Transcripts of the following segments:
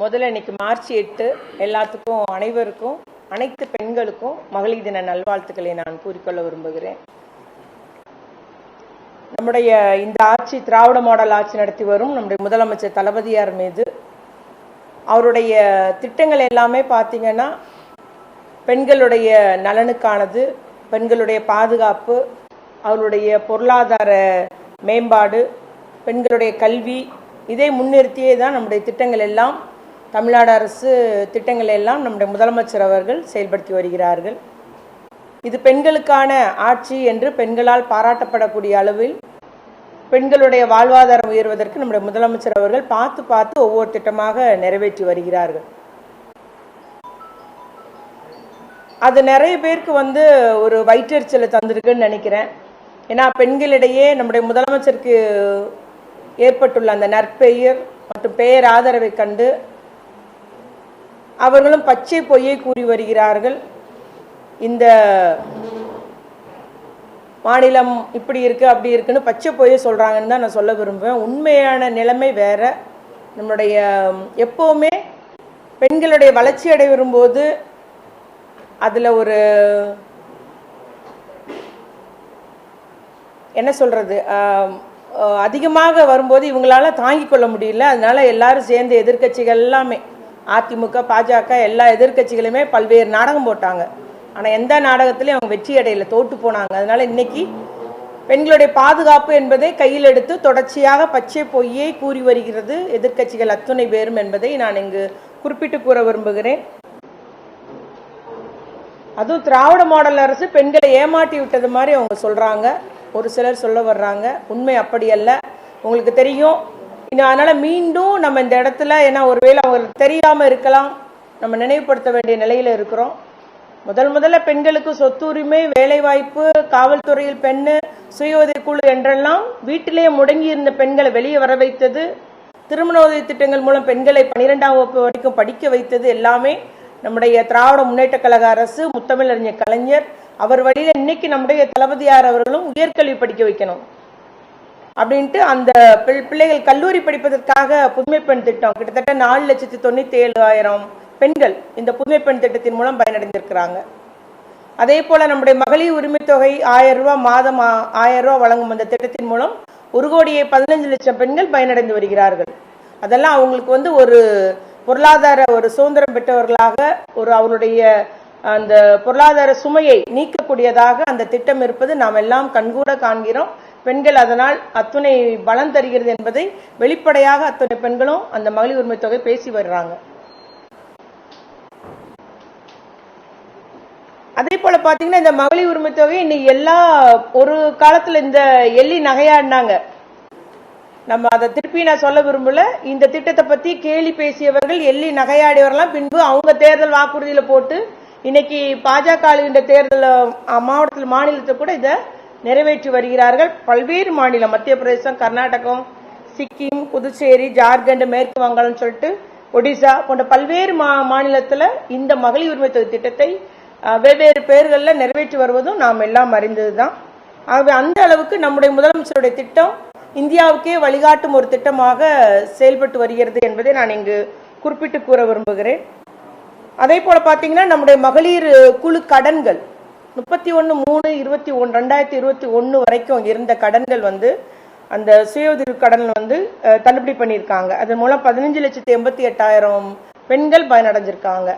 முதல்ல இன்னைக்கு மார்ச் எட்டு எல்லாத்துக்கும் அனைவருக்கும் அனைத்து பெண்களுக்கும் மகளிர் தின நல்வாழ்த்துக்களை நான் கூறிக்கொள்ள விரும்புகிறேன். நம்முடைய இந்த ஆட்சி திராவிட மாடல் ஆட்சி நடத்தி வரும் நம்முடைய முதலமைச்சர் தளபதியார் மீது. அவருடைய திட்டங்கள் எல்லாமே பார்த்தீங்கன்னா பெண்களுடைய நலனுக்கானது பெண்களுடைய பாதுகாப்பு அவருடைய பொருளாதார மேம்பாடு பெண்களுடைய கல்வி இதை முன்னிறுத்தியே தான் நம்முடைய திட்டங்கள் எல்லாம் தமிழ்நாடு அரசு திட்டங்களை எல்லாம் நம்முடைய முதலமைச்சர் அவர்கள் செயல்படுத்தி வருகிறார்கள். இது பெண்களுக்கான ஆட்சி என்று பெண்களால் பாராட்டப்படக்கூடிய அளவில் பெண்களுடைய வாழ்வாதாரம் உயர்வதற்கு நம்முடைய முதலமைச்சர் அவர்கள் பார்த்து பார்த்து ஒவ்வொரு திட்டமாக நிறைவேற்றி வருகிறார்கள். அது நிறைய பேருக்கு வந்து ஒரு வயிற்றெரிச்சலை தந்திருக்குன்னு நினைக்கிறேன். ஏன்னா பெண்களிடையே நம்முடைய முதலமைச்சருக்கு ஏற்பட்டுள்ள அந்த நற்பெயர் மற்றும் பெயர் ஆதரவை கண்டு அவர்களும் பச்சை பொய்யை கூறி வருகிறார்கள். இந்த மாநிலம் இப்படி இருக்குது அப்படி இருக்குன்னு பச்சை பொய்யை சொல்கிறாங்கன்னு தான் நான் சொல்ல விரும்புவேன். உண்மையான நிலைமை வேறு. நம்முடைய எப்போவுமே பெண்களுடைய வளர்ச்சி அடைய விரும்போது அதில் ஒரு என்ன சொல்கிறது அதிகமாக வரும்போது இவங்களால தாங்கிக் கொள்ள முடியல. அதனால் எல்லாரும் சேர்ந்து எதிர்க்கட்சிகள் எல்லாமே அதிமுக பாஜக எல்லா எதிர்க்கட்சிகளுமே பல்வேறு நாடகம் போட்டாங்க. ஆனால் எந்த நாடகத்திலையும் அவங்க வெற்றி அடையில தோட்டு போனாங்க. அதனால இன்னைக்கு பெண்களுடைய பாதுகாப்பு என்பதை கையில் எடுத்து தொடர்ச்சியாக பச்சை பொய்யை கூறி வருகிறது எதிர்க்கட்சிகள் அத்துணை பேரும் என்பதை நான் இங்கு குறிப்பிட்டு கூற விரும்புகிறேன். அதுவும் திராவிட மாடல் அரசு பெண்களை ஏமாற்றி விட்டது மாதிரி அவங்க சொல்றாங்க. ஒரு சிலர் சொல்ல வர்றாங்க. உண்மை அப்படி அல்ல. உங்களுக்கு தெரியும் அதனால் மீண்டும் நம்ம இந்த இடத்துல ஏன்னா ஒருவேளை அவங்களுக்கு தெரியாமல் இருக்கலாம். நம்ம நினைவுபடுத்த வேண்டிய நிலையில் இருக்கிறோம். முதல் முதல்ல பெண்களுக்கு சொத்துரிமை வேலைவாய்ப்பு காவல்துறையில் பெண் சுய உதவிக்குழு என்றெல்லாம் வீட்டிலேயே முடங்கி இருந்த பெண்களை வெளியே வர வைத்தது திருமண உதவி திட்டங்கள் மூலம் பெண்களை பனிரெண்டாம் வகுப்பு வரைக்கும் படிக்க வைத்தது எல்லாமே நம்முடைய திராவிட முன்னேற்ற கழக அரசு முத்தமிழறிஞர் கலைஞர் அவர் வழியில் இன்னைக்கு நம்முடைய தளபதியார் அவர்களும் உயர்கல்வி படிக்க வைக்கணும். அப்படின்ட்டு அந்த பிள்- பிள்ளைகள் கல்லூரி படிப்பதற்காக புதுமை பெண் திட்டம். கிட்டத்தட்ட நாலு லட்சத்தி தொண்ணூத்தி ஏழாயிரம் பெண்கள் இந்த புதுமை பெண் திட்டத்தின் மூலம் பயனடைந்திருக்கிறாங்க. அதே போல நம்முடைய மகளிர் உரிமை தொகை ஆயிரம் ரூபாய் மாதம் ஆயிரம் ரூபாய் வழங்கும் அந்த திட்டத்தின் மூலம் ஒரு கோடியே பதினஞ்சு லட்சம் பெண்கள் பயனடைந்து வருகிறார்கள். அதெல்லாம் அவங்களுக்கு வந்து ஒரு பொருளாதார ஒரு சுதந்திரம் பெற்றவர்களாக ஒரு அவருடைய அந்த பொருளாதார சுமையை நீக்கக்கூடியதாக அந்த திட்டம் இருப்பது நாம் எல்லாம் கண்கூட காண்கிறோம். பெண்கள் அதனால் அத்துணை பலம் தருகிறது என்பதை வெளிப்படையாக அத்துணை பெண்களும் அந்த மகளிர் உரிமை தொகை பேசி வருகிறாங்க அதே போல பாத்தீங்கன்னா இந்த மகளிர் உரிமை தொகை இன்னைக்கு எல்லா ஒரு காலத்துல இந்த எள்ளி நகையாடினாங்க நம்ம அதை திருப்பி நான் சொல்ல விரும்பல. இந்த திட்டத்தை பத்தி கேலி பேசியவர்கள் எள்ளி நகையாடியவர்கள்லாம் பின்பு அவங்க தேர்தல் வாக்குறுதியில போட்டு இன்னைக்கு பாஜக ஆளுகின்ற தேர்தல் மாவட்டத்தில் மாநிலத்தில் கூட இதை நிறைவேற்றி வருகிறார்கள். பல்வேறு மாநிலம் மத்திய பிரதேசம் கர்நாடகம் சிக்கிம் புதுச்சேரி ஜார்க்கண்ட் மேற்கு வங்காளம் சொல்லிட்டு ஒடிசா போன்ற பல்வேறு மா மாநிலத்தில் இந்த மகளிர் உரிமை தொகை திட்டத்தை வெவ்வேறு பெயர்களில் நிறைவேற்றி வருவதும் நாம் எல்லாம் அறிந்ததுதான். ஆகவே அந்த அளவுக்கு நம்முடைய முதலமைச்சருடைய திட்டம் இந்தியாவுக்கே வழிகாட்டும் ஒரு திட்டமாக செயல்பட்டு வருகிறது என்பதை நான் இங்கு குறிப்பிட்டு கூற விரும்புகிறேன். அதே போல் பார்த்தீங்கன்னா நம்முடைய மகளிர் குழு கடன்கள் முப்பத்தி ஒன்று மூணு இருபத்தி ஒன்று ரெண்டாயிரத்தி இருபத்தி ஒன்று வரைக்கும் இருந்த கடன்கள் வந்து அந்த சுய உதவி கடன் வந்து தள்ளுபடி பண்ணியிருக்காங்க. அதன் மூலம் பதினஞ்சு லட்சத்தி எண்பத்தி எட்டாயிரம் பெண்கள் பயனடைஞ்சிருக்காங்க.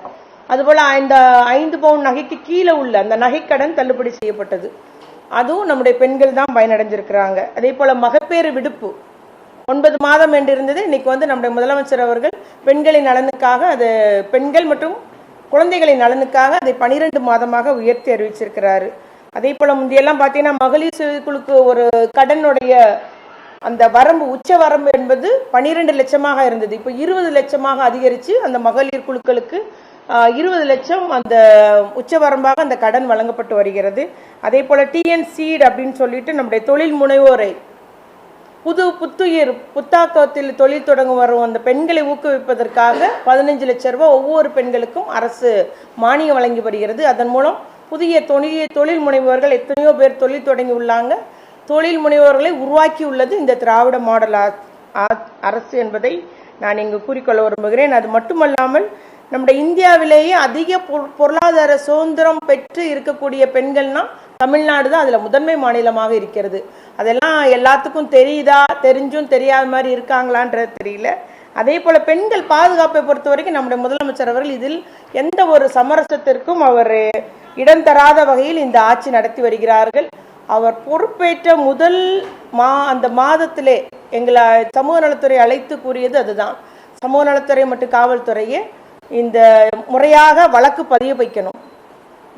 அதுபோல் இந்த ஐந்து பவுன் நகைக்கு கீழே உள்ள அந்த நகைக்கடன் தள்ளுபடி செய்யப்பட்டது. அதுவும் நம்முடைய பெண்கள் தான் பயனடைஞ்சிருக்கிறாங்க. அதே போல் மகப்பேறு விடுப்பு. ஒன்பது மாதம் என்று இருந்தது. இன்னைக்கு வந்து நம்முடைய முதலமைச்சர் அவர்கள் பெண்களின் நலனுக்காக அது பெண்கள் மற்றும் குழந்தைகளின் நலனுக்காக அதை பனிரெண்டு மாதமாக உயர்த்தி அறிவிச்சிருக்கிறாரு. அதே போல முந்தையெல்லாம் பார்த்தீங்கன்னா மகளிர் சுயக்குழுக்கு ஒரு கடனுடைய அந்த வரம்பு உச்ச வரம்பு என்பது பனிரெண்டு லட்சமாக இருந்தது. இப்போ இருபது லட்சமாக அதிகரித்து அந்த மகளிர் குழுக்களுக்கு இருபது லட்சம் அந்த உச்சவரம்பாக அந்த கடன் வழங்கப்பட்டு வருகிறது. அதே போல் டிஎன்சிட் அப்படின்னு சொல்லிட்டு நம்முடைய தொழில் முனைவோரை புது புத்துயிர் புத்தாக்கத்தில் தொழில் தொடங்க வரும் அந்த பெண்களை ஊக்குவிப்பதற்காக பதினஞ்சு லட்ச ரூபாய் ஒவ்வொரு பெண்களுக்கும் அரசு மானியம் வழங்கி வருகிறது அதன் மூலம் புதிய தொழில் தொழில் முனைவோர்கள் எத்தனையோ பேர் தொழில் தொடங்கி உள்ளாங்க. தொழில் முனைவோர்களை உருவாக்கி உள்ளது இந்த திராவிட மாடல் அரசு என்பதை நான் இங்கு கூறிக்கொள்ள விரும்புகிறேன். அது மட்டுமல்லாமல் நம்முடைய இந்தியாவிலேயே அதிக பொருளாதார சுதந்திரம் பெற்று இருக்கக்கூடிய பெண்கள்னா தமிழ்நாடு தான் அதில் முதன்மை மாநிலமாக இருக்கிறது. அதெல்லாம் எல்லாத்துக்கும் தெரியுதா? தெரிஞ்சும் தெரியாத மாதிரி இருக்காங்களான்றது தெரியல. அதே போல் பெண்கள் பாதுகாப்பை பொறுத்த வரைக்கும் நம்முடைய முதலமைச்சர் அவர்கள் இதில் எந்த ஒரு சமரசத்திற்கும் அவர் இடம் தராத வகையில் இந்த ஆட்சி நடத்தி வருகிறார்கள். அவர் பொறுப்பேற்ற முதல் மா அந்த மாதத்திலே எங்களை சமூக நலத்துறை அழைத்து கூறியது அதுதான். சமூக நலத்துறை மற்றும் காவல்துறையே இந்த முறையாக வழக்கு பதிய வைக்கணும்.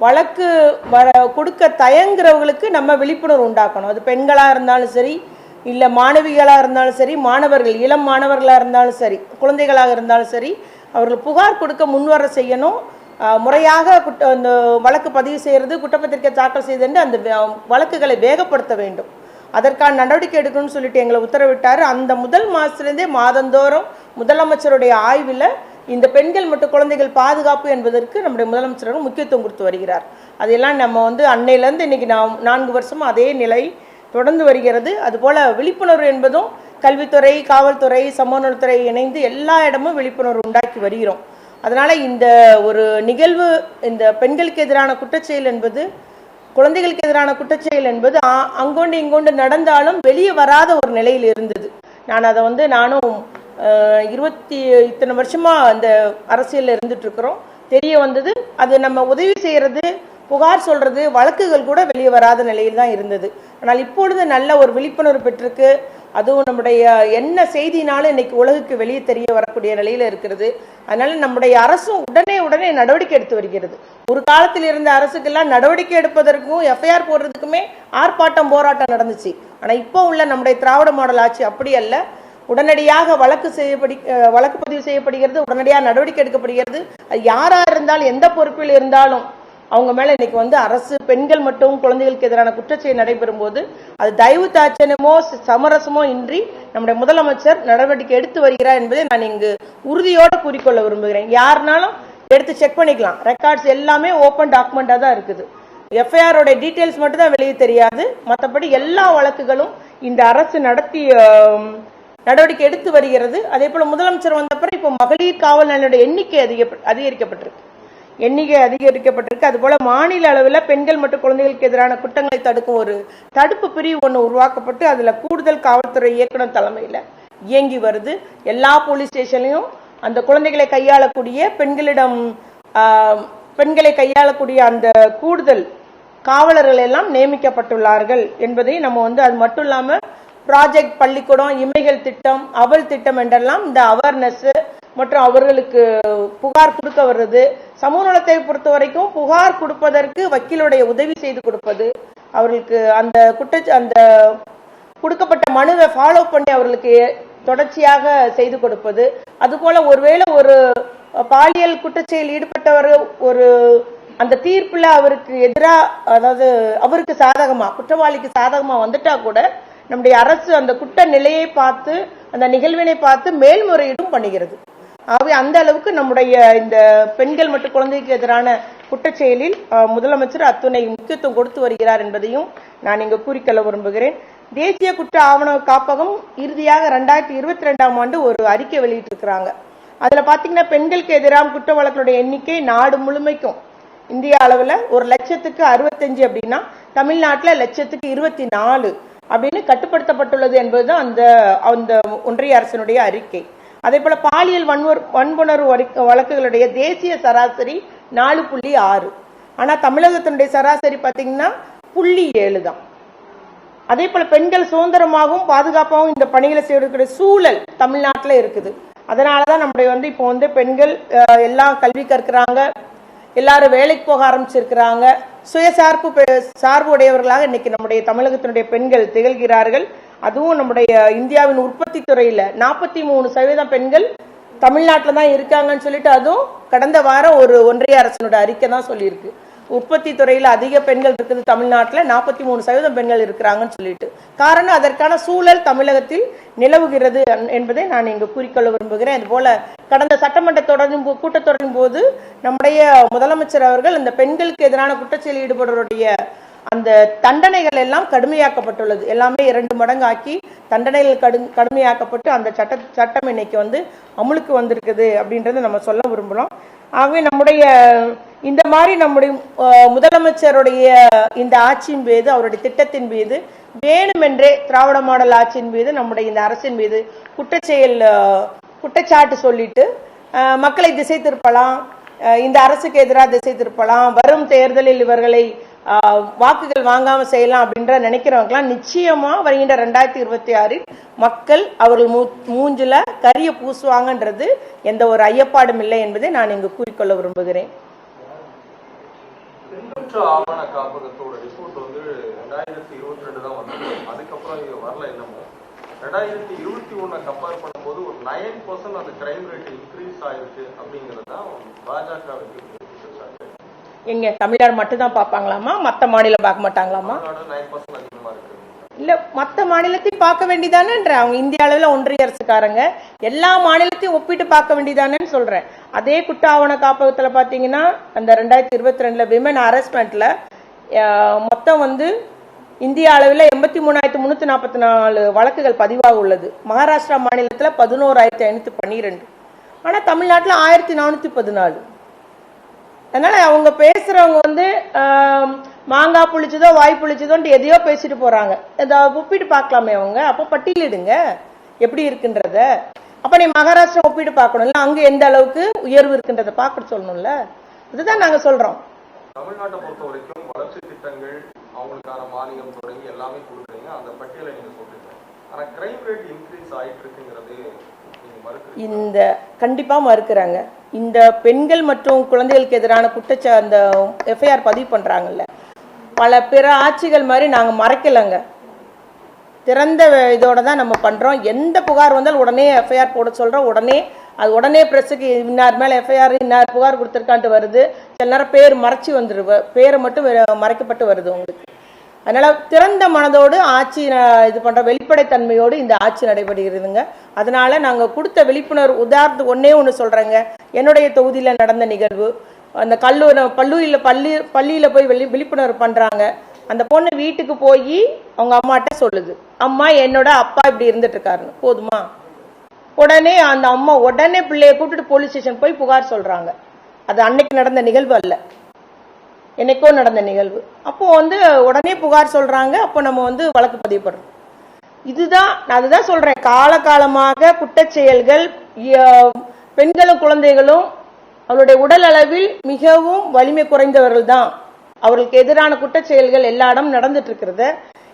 வழக்கு வர கொடுக்க தயங்குறவங்களுக்கு நம்ம விழிப்புணர்வு உண்டாக்கணும். அது பெண்களாக இருந்தாலும் சரி இல்லை மாணவிகளாக இருந்தாலும் சரி மாணவர்கள் இளம் மாணவர்களாக இருந்தாலும் சரி குழந்தைகளாக இருந்தாலும் சரி அவர்கள் புகார் கொடுக்க முன்வர செய்யணும். முறையாக குட்ட அந்த வழக்கு பதிவு செய்கிறது குற்றப்பத்திரிக்கை தாக்கல் செய்து அந்த வழக்குகளை வேகப்படுத்த வேண்டும். அதற்கான நடவடிக்கை எடுக்கணும்னு சொல்லிட்டு எங்களை உத்தரவிட்டார். அந்த முதல் மாதத்துலேருந்தே மாதந்தோறும் முதலமைச்சருடைய ஆய்வில் இந்த பெண்கள் மற்றும் குழந்தைகள் பாதுகாப்பு என்பதற்கு நம்முடைய முதலமைச்சர் முக்கியத்துவம் கொடுத்து வருகிறார். அதையெல்லாம் நம்ம வந்து அன்னையிலேருந்து இன்னைக்கு நாம் நான்கு வருஷமும் அதே நிலை தொடர்ந்து வருகிறது. அதுபோல் விழிப்புணர்வு என்பதும் கல்வித்துறை காவல்துறை சமூக இணைந்து எல்லா இடமும் விழிப்புணர்வு உண்டாக்கி வருகிறோம். அதனால் இந்த ஒரு நிகழ்வு இந்த பெண்களுக்கு எதிரான குற்றச்செயல் என்பது குழந்தைகளுக்கு எதிரான குற்றச்செயல் என்பது ஆ- அங்கொண்டு இங்கொண்டு நடந்தாலும் வெளியே வராத ஒரு நிலையில் இருந்தது. நான் அதை வந்து நானும் இருபத்தி இத்தனை வருஷமா அந்த அரசியல்ல இருந்துட்டு இருக்கிறோம் தெரிய வந்தது அது நம்ம உதவி செய்யறது புகார் சொல்றது வழக்குகள் கூட வெளியே வராத நிலையில் தான் இருந்தது. ஆனால் இப்பொழுது நல்ல ஒரு விழிப்புணர்வு பெற்றிருக்கு. அதுவும் நம்முடைய என்ன செய்தினாலும் இன்னைக்கு உலகுக்கு வெளியே தெரிய வரக்கூடிய நிலையில இருக்கிறது. அதனால நம்முடைய அரசும் உடனே உடனே நடவடிக்கை எடுத்து வருகிறது. ஒரு காலத்தில் இருந்த அரசுக்கெல்லாம் நடவடிக்கை எடுப்பதற்கும் எஃப்ஐஆர் போடுறதுக்குமே ஆர்ப்பாட்டம் போராட்டம் நடந்துச்சு. ஆனால் இப்போ உள்ள நம்முடைய திராவிட மாடல் ஆட்சி அப்படி அல்ல. உடனடியாக வழக்கு செய்யப்படி வழக்கு பதிவு செய்யப்படுகிறது உடனடியாக நடவடிக்கை எடுக்கப்படுகிறது. அது யாராக இருந்தாலும் எந்த பொறுப்பில் இருந்தாலும் அவங்க மேலே இன்னைக்கு வந்து அரசு பெண்கள் மற்றும் குழந்தைகளுக்கு எதிரான குற்றச்செயல் நடைபெறும் போது அது தயவு தாட்சணமோ சமரசமோ இன்றி நம்முடைய முதலமைச்சர் நடவடிக்கை எடுத்து வருகிறார் என்பதை நான் இங்கு உறுதியோடு கூறிக்கொள்ள விரும்புகிறேன். யாருனாலும் எடுத்து செக் பண்ணிக்கலாம். ரெக்கார்ட்ஸ் எல்லாமே ஓப்பன் டாக்குமெண்ட்டாக தான் இருக்குது. எஃப்ஐஆரோட டீட்டெயில்ஸ் மட்டும் தான் வெளியே தெரியாது. மற்றபடி எல்லா வழக்குகளும் இந்த அரசு நடத்திய நடவடிக்கை எடுத்து வருகிறது. அதே போல் முதலமைச்சர் வந்தப்பறம் இப்போ மகளிர் காவல் நிலையோட எண்ணிக்கை அதிக அதிகரிக்கப்பட்டிருக்கு. எண்ணிக்கை அதிகரிக்கப்பட்டிருக்கு. அதுபோல் மாநில அளவில் பெண்கள் மற்றும் குழந்தைகளுக்கு எதிரான குற்றங்களை தடுக்கும் ஒரு தடுப்பு பிரிவு ஒன்று உருவாக்கப்பட்டு அதில் கூடுதல் காவல்துறை இயக்குனர் தலைமையில் இயங்கி வருது. எல்லா போலீஸ் ஸ்டேஷன்லையும் அந்த குழந்தைகளை கையாளக்கூடிய பெண்களிடம் பெண்களை கையாளக்கூடிய அந்த கூடுதல் காவலர்கள் எல்லாம் நியமிக்கப்பட்டுள்ளார்கள் என்பதை நம்ம வந்து அது மட்டும் இல்லாமல் ப்ராஜெக்ட் பள்ளிக்கூடம் இமைகள் திட்டம் அவல் திட்டம் என்றெல்லாம் இந்த அவேர்னஸ் மற்றும் அவர்களுக்கு புகார் கொடுக்க வர்றது. சமூக நலத்தை பொறுத்த வரைக்கும் புகார் கொடுப்பதற்கு வக்கீலுடைய உதவி செய்து கொடுப்பது. அவர்களுக்கு அந்த குற்ற அந்த கொடுக்கப்பட்ட மனுவை ஃபாலோ பண்ணி அவர்களுக்கு தொடர்ச்சியாக செய்து கொடுப்பது. அதுபோல ஒருவேளை ஒரு பாலியல் குற்றச்செயல் ஈடுபட்டவர் ஒரு அந்த தீர்ப்புல அவருக்கு எதிராக அதாவது அவருக்கு சாதகமா குற்றவாளிக்கு சாதகமா வந்துட்டா கூட நம்முடைய அரசு அந்த குற்ற நிலையை பார்த்து அந்த நிகழ்வினை பார்த்து மேல்முறையீடும் பண்ணுகிறது. ஆகவே அந்த அளவுக்கு நம்முடைய இந்த பெண்கள் மற்றும் குழந்தைக்கு எதிரான குற்றச்செயலில் முதலமைச்சர் அத்துணை முக்கியத்துவம் கொடுத்து வருகிறார் என்பதையும் நான் இங்கு கூறிக்கொள்ள விரும்புகிறேன். தேசிய குற்ற ஆவண காப்பகம் இறுதியாக ரெண்டாயிரத்தி இருபத்தி ரெண்டாம் ஆண்டு ஒரு அறிக்கை வெளியிட்டிருக்கிறாங்க. அதுல பாத்தீங்கன்னா பெண்களுக்கு எதிரான குற்ற வழக்குடைய எண்ணிக்கை நாடு முழுமைக்கும் இந்திய அளவுல ஒரு லட்சத்துக்கு அறுபத்தஞ்சு அப்படின்னா தமிழ்நாட்டில் லட்சத்துக்கு இருபத்தி நாலு. அப்படின்னு கட்டுப்படுத்தப்பட்டுள்ளது என்பதுதான் அந்த அந்த ஒன்றிய அரசினுடைய அறிக்கை. அதே போல பாலியல் வன்முற வன்புணர்வு வழக்குகளுடைய தேசிய சராசரி நாலு புள்ளி ஆறு. ஆனால் தமிழகத்தினுடைய சராசரி பார்த்தீங்கன்னா புள்ளி ஏழு தான். அதே போல பெண்கள் சுதந்திரமாகவும் பாதுகாப்பாகவும் இந்த பணிகளை செய்யக்கூடிய சூழல் தமிழ்நாட்டில் இருக்குது. அதனாலதான் நம்முடைய வந்து இப்போ வந்து பெண்கள் எல்லாம் கல்வி கற்கிறாங்க. எல்லாரும் வேலைக்கு போக ஆரம்பிச்சிருக்கிறாங்க. சுயசார்பு பெ- சார்பு உடையவர்களாக இன்னைக்கு நம்முடைய தமிழகத்தினுடைய பெண்கள் திகழ்கிறார்கள். அதுவும் நம்முடைய இந்தியாவின் உற்பத்தி துறையில நாற்பத்தி மூணு சதவீதம் பெண்கள் தமிழ்நாட்டில் தான் இருக்காங்கன்னு சொல்லிட்டு அதுவும் கடந்த வாரம் ஒரு ஒன்றிய அரசனோட அறிக்கை தான் சொல்லியிருக்கு. உற்பத்தி துறையில் அதிக பெண்கள் இருக்குது தமிழ்நாட்டில். நாற்பத்தி மூணு சதவீதம் பெண்கள் இருக்கிறாங்கன்னு சொல்லிட்டு. காரணம் அதற்கான சூழல் தமிழகத்தில் நிலவுகிறது என்பதை நான் இங்கு குறிக்கொள்ள விரும்புகிறேன். இதுபோல கடந்த சட்டமன்ற தொடரும் போ- கூட்டத்தொடரின் போது நம்முடைய முதலமைச்சர் அவர்கள் இந்த பெண்களுக்கு எதிரான குற்றச்செயல் ஈடுபடுவருடைய அந்த தண்டனைகள் எல்லாம் கடுமையாக்கப்பட்டுள்ளது. எல்லாமே இரண்டு மடங்கு ஆக்கி தண்டனைகள் கடு கடுமையாக்கப்பட்டு அந்த சட்ட சட்டம் இன்னைக்கு வந்து அமுலுக்கு வந்திருக்குது அப்படின்றத நம்ம சொல்ல விரும்புகிறோம் ஆகவே நம்முடைய இந்த மாதிரி நம்முடைய முதலமைச்சருடைய இந்த ஆட்சியின் மீது அவருடைய திட்டத்தின் மீது வேணுமென்றே திராவிட மாடல் ஆட்சியின் மீது நம்முடைய இந்த அரசின் மீது குற்றச்செயல் குற்றச்சாட்டு சொல்லிட்டு மக்களை திசை திருப்பலாம் இந்த அரசுக்கு எதிராக திசை திருப்பலாம் வரும் தேர்தலில் இவர்களை வாக்குகள் வாங்காம செய்யலாம் அப்படின்ற நினைக்கிறவங்கலாம் நிச்சயமா வருகின்ற ரெண்டாயிரத்தி இருபத்தி ஆறில் மக்கள் அவர்கள் மூ மூஞ்சில கரிய பூசுவாங்கன்றது எந்த ஒரு ஐயப்பாடும் இல்லை என்பதை நான் இங்கு கூறிக்கொள்ள விரும்புகிறேன். பின்பற்ற ஆவண காப்பகத்தோட ரிப்போர்ட் வந்து ரெண்டாயிரத்தி இருபத்தி ரெண்டு தான் வந்தது. அதுக்கப்புறம் இது வரல என்னமோ. ரெண்டாயிரத்தி இருபத்தி ஒன்னை கம்பேர் பண்ணும்போது ஒரு நைன் பர்சன்ட் அந்த கிரைம் ரேட் இன்க்ரீஸ் ஆயிருக்கு அப்படிங்கிறது தான் குற்றச்சாட்டு எங்க தமிழ்நாடு மட்டும்தான் பார்ப்பாங்களாமா மற்ற மாநிலம் பார்க்க மாட்டாங்களாமா நைன் பர்சன்ட் அதிகமா இருக்கு. இல்ல மற்ற மாநிலத்தையும் பார்க்க வேண்டியதானேன்ற அவங்க இந்திய அளவில் ஒன்றிய அரசுக்காரங்க. எல்லா மாநிலத்தையும் ஒப்பிட்டு பார்க்க வேண்டியதானேன்னு சொல்றேன். அதே குற்ற ஆவண காப்பகத்துல பாத்தீங்கன்னா அந்த ரெண்டாயிரத்தி இருபத்தி ரெண்டுல விமன் ஹராஸ்மெண்ட்ல மொத்தம் வந்து இந்திய அளவில் எண்பத்தி மூணாயிரத்தி முன்னூத்தி நாற்பத்தி நாலு வழக்குகள் பதிவாக உள்ளது. மகாராஷ்டிரா மாநிலத்தில் பதினோராயிரத்தி ஐநூற்றி பன்னிரெண்டு. ஆனால் தமிழ்நாட்டில் ஆயிரத்தி நானூற்றி பதினாலு. அதனால அவங்க பேசுறவங்க வந்து மாங்காய் புளிச்சதோ வாய் புளிச்சதோன்ட்டு எதையோ பேசிட்டு போறாங்க. இதை ஒப்பிட்டு பார்க்கலாமே அவங்க. அப்போ பட்டியலிடுங்க. எப்படி இருக்குன்றத. அப்ப நீ மகாராஷ்டிரா ஒப்பிட்டு பார்க்கணும்ல அங்க எந்த அளவுக்கு உயர்வு இருக்குன்றத பார்க்க சொல்லணும்ல. இதுதான் நாங்க சொல்றோம். தமிழ்நாட்டை பொறுத்த வரைக்கும் வளர்ச்சி திட்டங்கள் அவங்களுக்கான மானியம் தொடங்கி எல்லாமே கொடுக்குறீங்க. அந்த பட்டியலை நீங்க சொல்றீங்க. ஆனா கிரைம் ரேட் இன்க்ரீஸ் ஆயிட்டு இருக்குங்கிறது இந்த கண்டிப்பா மறுக்கிறாங்க. இந்த பெண்கள் மற்றும் குழந்தைகளுக்கு எதிரான குற்றச்சா அந்த எஃப்ஐஆர் பதிவு பண்ணுறாங்கல்ல பல பிற ஆட்சிகள் மாதிரி நாங்கள் மறைக்கலைங்க. திறந்த இதோட தான் நம்ம பண்ணுறோம் எந்த புகார் வந்தாலும் உடனே எஃப்ஐஆர் போட சொல்கிறோம் உடனே அது உடனே ப்ரெஸ்ஸுக்கு இன்னார் மேலே எஃப்ஐஆர் இன்னார் புகார் கொடுத்துருக்கான்ட்டு வருது. சில நேரம் பேர் மறைச்சி வந்துடுவ பேரை மட்டும் மறைக்கப்பட்டு வருது உங்களுக்கு. அதனால் திறந்த மனதோடு ஆட்சி இது பண்ணுற வெளிப்படைத்தன்மையோடு இந்த ஆட்சி நடைபெறுகிறதுங்க. அதனால் நாங்கள் கொடுத்த விழிப்புணர்வு உதாரணத்துக்கு ஒன்றே ஒன்று சொல்கிறேங்க என்னுடைய தொகுதியில் நடந்த நிகழ்வு அந்த கல்லூரி பல்லூரியில் பள்ளி பள்ளியில் போய் வெளி விழிப்புணர்வு பண்ணுறாங்க அந்த பொண்ணு வீட்டுக்கு போய் அவங்க அம்மாட்ட சொல்லுது. அம்மா என்னோட அப்பா இப்படி இருந்துட்டு இருக்காருன்னு போதுமா? உடனே அந்த அம்மா உடனே பிள்ளைய கூப்பிட்டுட்டு போலீஸ் ஸ்டேஷன் போய் புகார் சொல்றாங்க. அது அன்னைக்கு நடந்த நிகழ்வு அல்ல. என்னைக்கோ நடந்த நிகழ்வு. அப்போ வந்து உடனே புகார் சொல்றாங்க அப்போ நம்ம வந்து வழக்கு பதிவு பண்றோம் இதுதான் நான் அதுதான் சொல்றேன். காலகாலமாக குற்றச்செயல்கள் பெண்களும் குழந்தைகளும் அவருடைய உடல் அளவில் மிகவும் வலிமை குறைந்தவர்கள் தான் அவர்களுக்கு எதிரான குற்றச்செயல்கள் எல்லா இடம் நடந்துட்டு இருக்கிறத.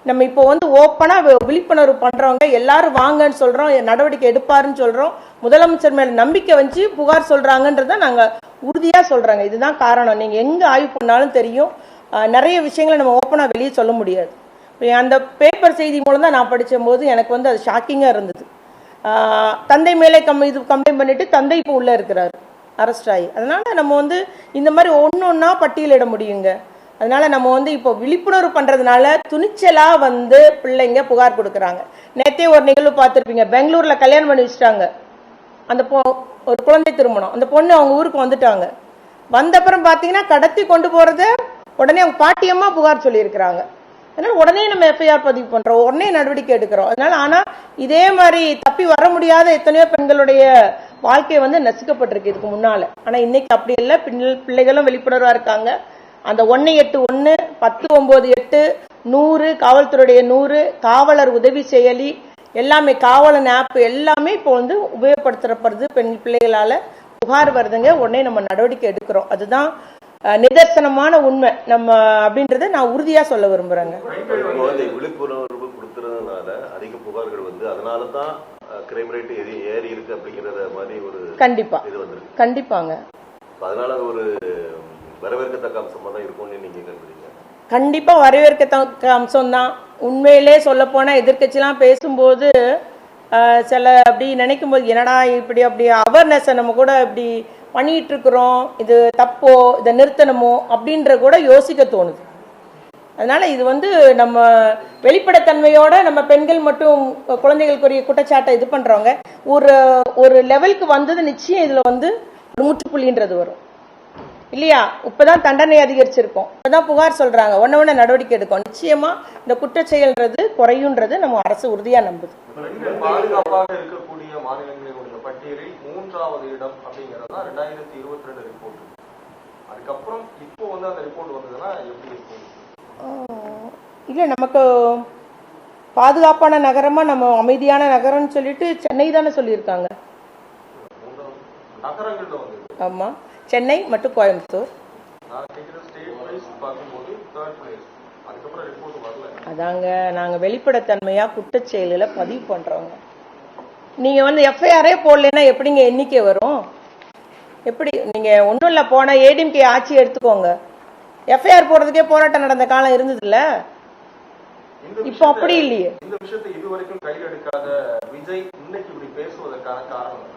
நம்ம இப்போ வந்து ஓப்பனா விழிப்புணர்வு பண்றவங்க எல்லாரும் வாங்கன்னு சொல்றோம் நடவடிக்கை எடுப்பாருன்னு சொல்றோம். முதலமைச்சர் மேல நம்பிக்கை வச்சு புகார் சொல்றாங்கன்றத நாங்க உறுதியாக சொல்கிறாங்க இதுதான் காரணம். நீங்கள் எங்கே ஆய்வு பண்ணாலும் தெரியும். நிறைய விஷயங்களை நம்ம ஓப்பனாக வெளியே சொல்ல முடியாது. அந்த பேப்பர் செய்தி மூலம் தான் நான் படித்தபோது எனக்கு வந்து அது ஷாக்கிங்காக இருந்தது. தந்தை மேலே கம் இது கம்ப்ளைண்ட் பண்ணிவிட்டு தந்தை இப்போ உள்ளே இருக்கிறார். அரெஸ்ட் ஆகி அதனால் நம்ம வந்து இந்த மாதிரி ஒன்று ஒன்றா பட்டியலிட முடியுங்க. அதனால் நம்ம வந்து இப்போ விழிப்புணர்வு பண்ணுறதுனால துணிச்சலாக வந்து பிள்ளைங்க புகார் கொடுக்குறாங்க. நேற்றே ஒரு நிகழ்வு பார்த்துருப்பீங்க. பெங்களூரில் கல்யாணம் பண்ணி வச்சுட்டாங்க. அந்த பொ ஒரு குழந்தை திருமணம். அந்த பொண்ணு அவங்க ஊருக்கு வந்துட்டாங்க. வந்த அப்புறம் பார்த்தீங்கன்னா கடத்தி கொண்டு போகிறத உடனே அவங்க பாட்டியம்மா புகார் சொல்லியிருக்கிறாங்க. அதனால உடனே நம்ம எஃப்ஐஆர் பதிவு பண்ணுறோம் உடனே நடவடிக்கை எடுக்கிறோம். அதனால ஆனால் இதே மாதிரி தப்பி வர முடியாத எத்தனையோ பெண்களுடைய வாழ்க்கை வந்து நசுக்கப்பட்டிருக்கு இதுக்கு முன்னால். ஆனால் இன்னைக்கு அப்படி இல்லை. பிள்ளை- பிள்ளைகளும் விழிப்புணர்வாக இருக்காங்க. அந்த ஒன்று எட்டு ஒன்று பத்து ஒம்பது எட்டு நூறு காவல்துறையுடைய நூறு காவலர் உதவி செயலி எல்லாமே காவலன் ஆப் எல்லாமே இப்போ வந்து உபயோகப்படுத்தப்படுது. பெண் பிள்ளைகளால புகார் வருதுங்க. உடனே நம்ம நடவடிக்கை எடுக்கிறோம். அதுதான் நிதர்சனமான உண்மை. நம்ம அப்படின்றத நான் உறுதியா சொல்ல விரும்புறேங்க. குழந்தை விழிப்புணர்வு கொடுத்துறதுனால அதிக புகார்கள் வந்து அதனால தான் கிரைம் ரேட் ஏறி ஏறி இருக்கு அப்படிங்கறத மாதிரி ஒரு கண்டிப்பா. இது வந்திருக்கு. கண்டிப்பாங்க. அதனால அது ஒரு வரவேற்கத்தக்க அம்சமா தான் இருக்கும்னு நீங்க கருதுறீங்க கண்டிப்பாக வரவேற்கத்தக்க அம்சம்தான். உண்மையிலே சொல்லப்போனால் எதிர்கட்சிலாம் எதிர்க்கட்சிலாம் பேசும்போது சில அப்படி நினைக்கும் போது என்னடா இப்படி அப்படி அவேர்னஸை நம்ம கூட இப்படி பண்ணிகிட்டு இருக்கிறோம் இது தப்போ? இதை நிறுத்தணுமோ? அப்படின்ற கூட யோசிக்க தோணுது. அதனால் இது வந்து நம்ம வெளிப்படைத்தன்மையோட நம்ம பெண்கள் மற்றும் குழந்தைகளுக்குரிய குற்றச்சாட்டை இது பண்ணுறவங்க ஒரு ஒரு லெவலுக்கு வந்தது நிச்சயம் இதில் வந்து முற்றுப்புள்ளின்றது வரும். இல்லையா? இப்பதான் தண்டனை அதிகரிச்சிருக்கோம். இப்பதான் புகார் சொல்றாங்க. ஒன்ன ஒண்ணு நடவடிக்கை எடுக்கும். நிச்சயமா இந்த குற்றச்செயல்ன்றது குறையுன்றது நம்ம அரசு உறுதியா நம்புது. பாதுகாப்பாக இருக்கக்கூடிய மாநிலங்களினுடைய பட்டியலில் மூன்றாவது இடம் அப்படிங்கிறது ரெண்டாயிரத்தி இருபத்தி ரெண்டு ரிப்போர்ட் அதுக்கப்புறம் இப்போ வந்து அந்த ரிப்போர்ட் வந்ததுன்னா எப்படி இருக்கும்? இல்ல நமக்கு பாதுகாப்பான நகரமா நம்ம அமைதியான நகரம்னு சொல்லிட்டு சென்னை தானே சொல்லியிருக்காங்க. ஆமா. சென்னை மற்றும் கோயம்புத்தூர். அதாங்க நாங்கள் வெளிப்படைத்தன்மையாக குற்றச்செயலில் பதிவு பண்ணுறோங்க நீங்கள் வந்து எஃப்ஐஆரே போடலைன்னா எப்படிங்க எண்ணிக்கை வரும்? எப்படி நீங்கள் ஒன்றும் இல்லை போன ஏடிஎம்கே ஆட்சி எடுத்துக்கோங்க. எஃப்ஐஆர் போடுறதுக்கே போராட்டம் நடந்த காலம் இருந்ததுல்ல? இல்லை இப்போ அப்படி இல்லையே. இந்த விஷயத்தை இதுவரைக்கும் கையில் எடுக்காத விஜய் இன்னைக்கு இப்படி பேசுவதற்கான காரணம்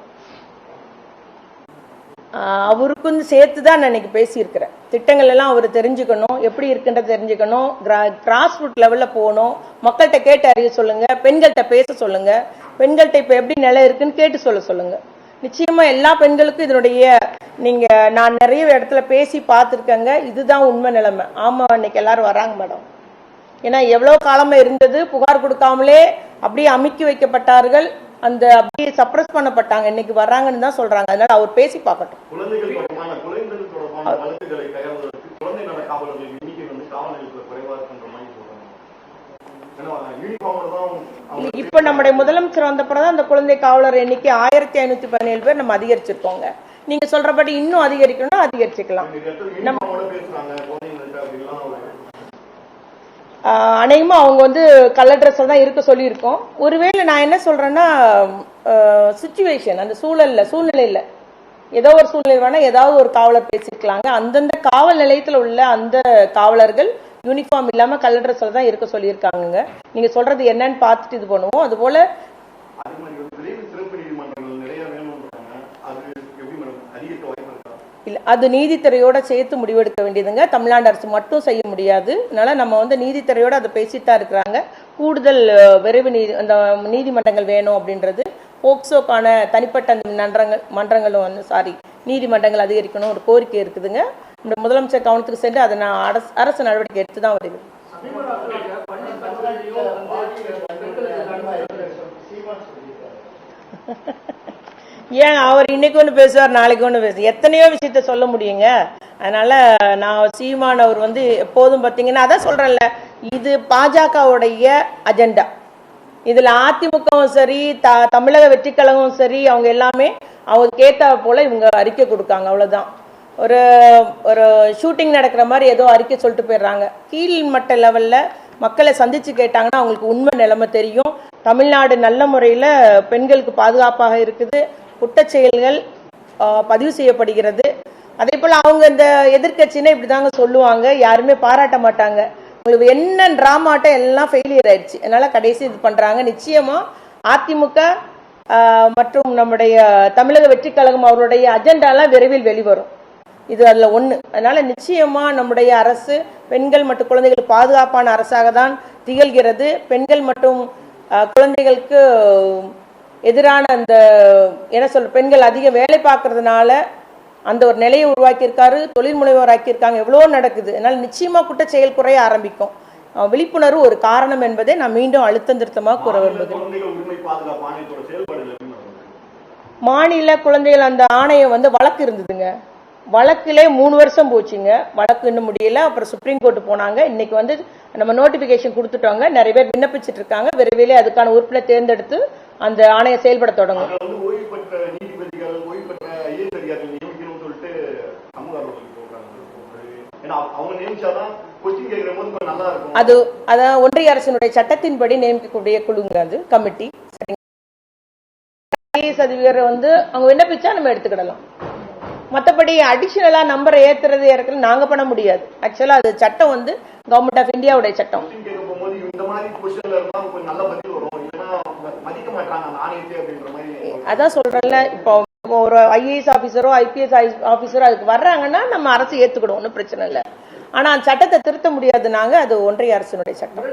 அவருக்கும் சேர்த்து தான் நான் இன்னைக்கு பேசியிருக்கிறேன். திட்டங்கள் எல்லாம் அவர் தெரிஞ்சுக்கணும் எப்படி இருக்குன்றத தெரிஞ்சுக்கணும் கிராஸ் ரூட் லெவலில் போகணும். மக்கள்கிட்ட கேட்டு அறிய சொல்லுங்க பெண்கள்கிட்ட பேச சொல்லுங்க பெண்கள்கிட்ட இப்போ எப்படி நிலை இருக்குன்னு கேட்டு சொல்ல சொல்லுங்க. நிச்சயமா எல்லா பெண்களுக்கும் இதனுடைய நீங்க நான் நிறைய இடத்துல பேசி பார்த்துருக்கேங்க இதுதான் உண்மை நிலைமை. ஆமா இன்னைக்கு எல்லாரும் வராங்க மேடம். ஏன்னா எவ்வளோ காலமாக இருந்தது புகார் கொடுக்காமலே அப்படியே அமுக்கி வைக்கப்பட்டார்கள். அந்த அப்படியே சப்ரஸ் பண்ணப்பட்டாங்க. இன்னைக்கு வர்றாங்கன்னு தான் சொல்றாங்க. அதனால அவர் பேசி பார்க்கட்டும். தான் இப்ப நம்முடைய முதலமைச்சர் வந்த பிறகு அந்த குழந்தை காவலர் எண்ணிக்கை ஆயிரத்தி ஐநூத்தி பதினேழு பேர் நம்ம அதிகரிச்சிருக்கோங்க. நீங்க சொல்றபடி இன்னும் அதிகரிக்கணும்னா அதிகரிச்சுக்கலாம். இந்த அனைமும் அவங்க வந்து கலர் ட்ரெஸ்ஸில் தான் இருக்க சொல்லியிருக்கோம். ஒருவேளை நான் என்ன சொல்கிறேன்னா சுச்சுவேஷன் அந்த சூழலில் சூழ்நிலையில். ஏதோ ஒரு சூழ்நிலை வேணால் ஏதாவது ஒரு காவலர் பேசிருக்கலாங்க. அந்தந்த காவல் நிலையத்தில் உள்ள அந்த காவலர்கள் யூனிஃபார்ம் இல்லாமல் கலர் ட்ரெஸ்ஸில் தான் இருக்க சொல்லியிருக்காங்கங்க. நீங்கள் சொல்கிறது என்னன்னு பார்த்துட்டு இது பண்ணுவோம். அதுபோல் போல அதே மாதிரி வந்து விரைவு சிறப்பு நீதிமன்றங்கள் நிறைய வேணும்ன்றாங்க அது எப்படி மேடம் அதிகரிக்க வாய்ப்பு இருக்கா இல்லை அது நீதித்துறையோட சேர்த்து முடிவெடுக்க வேண்டியதுங்க. தமிழ்நாடு அரசு மட்டும் செய்ய முடியாது. அதனால நம்ம வந்து நீதித்துறையோட அதை பேசிட்டு தான் இருக்கிறாங்க. கூடுதல் விரைவு நீதி அந்த நீதிமன்றங்கள் வேணும் அப்படின்றது. போக்சோக்கான தனிப்பட்ட மன்றங்கள் மன்றங்களும் வந்து சாரி நீதிமன்றங்கள் அதிகரிக்கணும் ஒரு கோரிக்கை இருக்குதுங்க. இந்த முதலமைச்சர் கவனத்துக்கு சென்று அதை நான் அரசு அரசு நடவடிக்கை எடுத்து தான் வருது ஏன் அவர் இன்னைக்கு ஒன்று பேசுவார் நாளைக்கு ஒன்று பேசு எத்தனையோ விஷயத்த சொல்ல முடியுங்க. அதனால நான் சீமான் அவர் வந்து எப்போதும் பார்த்தீங்கன்னா அதான் சொல்கிறேன்ல இது பாஜகவுடைய அஜெண்டா இதில் அதிமுகவும் சரி த தமிழக வெற்றிக்கழகமும் சரி அவங்க எல்லாமே அவங்க ஏத்தா போல இவங்க அறிக்கை கொடுக்காங்க அவ்வளோதான் ஒரு ஒரு ஷூட்டிங் நடக்கிற மாதிரி ஏதோ அறிக்கை சொல்லிட்டு போயிடுறாங்க. கீழ் மட்ட லெவலில் மக்களை சந்தித்து கேட்டாங்கன்னா அவங்களுக்கு உண்மை நிலைமை தெரியும். தமிழ்நாடு நல்ல முறையில் பெண்களுக்கு பாதுகாப்பாக இருக்குது. குற்றச் செயல்கள் பதிவு செய்யப்படுகிறது. அதே போல் அவங்க இந்த எதிர்க்கட்சின்னா இப்படி தாங்க சொல்லுவாங்க. யாருமே பாராட்ட மாட்டாங்க. உங்களுக்கு என்ன டிராமாட்டம் எல்லாம் ஃபெயிலியர் ஆயிடுச்சு. அதனால கடைசி இது பண்ணுறாங்க நிச்சயமா அதிமுக மற்றும் நம்முடைய தமிழக வெற்றிக் கழகம் அவருடைய அஜெண்டாலாம் விரைவில் வெளிவரும். இது அதில் ஒன்று அதனால நிச்சயமா நம்முடைய அரசு பெண்கள் மற்றும் குழந்தைகள் பாதுகாப்பான அரசாக தான் திகழ்கிறது. பெண்கள் மற்றும் குழந்தைகளுக்கு எதிரான அந்த என்ன சொல்ற பெண்கள் அதிக வேலை பார்க்கறதுனால அந்த ஒரு நிலையை உருவாக்கியிருக்காரு தொழில் முனைவோர் ஆக்கியிருக்காங்க. எவ்வளோ நடக்குது. அதனால நிச்சயமா குற்றச் செயல் குறைய ஆரம்பிக்கும். விழிப்புணர்வு ஒரு காரணம் என்பதை நான் மீண்டும் அழுத்தம் திருத்தமாக கூற விரும்புகிறேன்? மாநில குழந்தைகள் அந்த ஆணையம் வந்து வழக்கு இருந்ததுங்க. வழக்கிலே மூணு வருஷம் போச்சுங்க. வழக்கு இன்னும் முடியல. அப்புறம் சுப்ரீம் கோர்ட் போனாங்க. இன்னைக்கு வந்து நம்ம நோட்டிபிகேஷன் கொடுத்துட்டோங்க. நிறைய பேர் விண்ணப்பிச்சிட்டு இருக்காங்க. விரைவிலே அதுக்கான உறுப்பினர் தேர்ந்தெடுத்து அந்த ஆணையம் செயல்பட தொடங்கும். அது அதான் ஒன்றிய அரசினுடைய சட்டத்தின்படி நியமிக்கக்கூடிய குழுங்க அது கமிட்டி. ஐஏஎஸ் அதிகாரி வந்து அவங்க விண்ணப்பிச்சா நம்ம எடுத்துக்கிடலாம். மற்றபடி அடிஷனலா நம்பரை ஏத்துறது இறக்குறது நாங்க பண்ண முடியாது. ஆக்சுவலா அது சட்டம் வந்து கவர்மெண்ட் ஆஃப் இந்தியாவுடைய சட்டம். அதான் சொல்றேன்ல இப்போ ஒரு ஐஏஎஸ் ஆபீசரோ ஐபிஎஸ் ஆபீசரோ அதுக்கு வர்றாங்கன்னா நம்ம அரசு ஏத்துக்கிடும் ஒன்றும் பிரச்சனை இல்லை. ஆனா அந்த சட்டத்தை திருத்த முடியாது நாங்க அது ஒன்றிய அரசினுடைய சட்டம்.